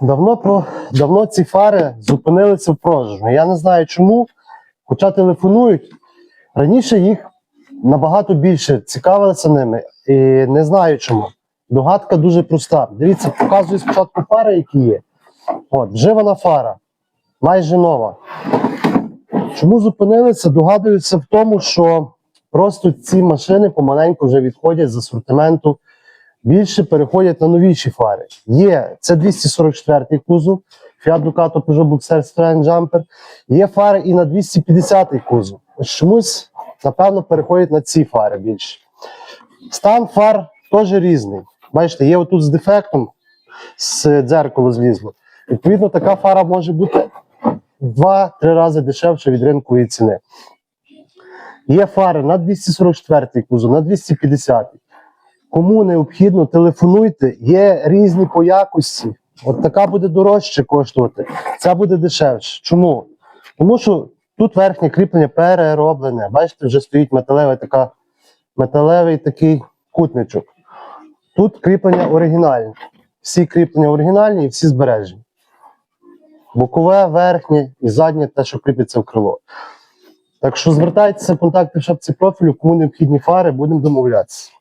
Давно про давно ці фари зупинилися в продажу. Я не знаю чому, хоча телефонують. Раніше їх набагато більше цікавилися ними і не знаю чому. Догадка дуже проста. Дивіться, показую спочатку фари, які є. От, вживана фара, майже нова. Чому зупинилися? Догадуються в тому, що просто ці машини помаленьку вже відходять з асортименту більше переходять на новіші фари. Є це 244-й кузов, Fiat Ducato Peugeot Boxer Strand Jumper. Є фари і на 250 кузов. Чомусь, напевно, переходять на ці фари більше. Стан фар теж різний. Бачите, є отут з дефектом, з дзеркало злізло. Відповідно, така фара може бути в 2-3 рази дешевше від ринкової ціни. Є фари на 244 кузов, на 250. Кому необхідно, телефонуйте. Є різні по якості. От така буде дорожче коштувати, ця буде дешевше. Чому? Тому що тут верхнє кріплення перероблене. Бачите, вже стоїть металевий, така, металевий такий кутничок. Тут кріплення оригінальне. Всі кріплення оригінальні і всі збережені. Бокове, верхнє і заднє те, що кріпиться в крило. Так що звертайтеся, контакти в шапці профілю, кому необхідні фари, будемо домовлятися.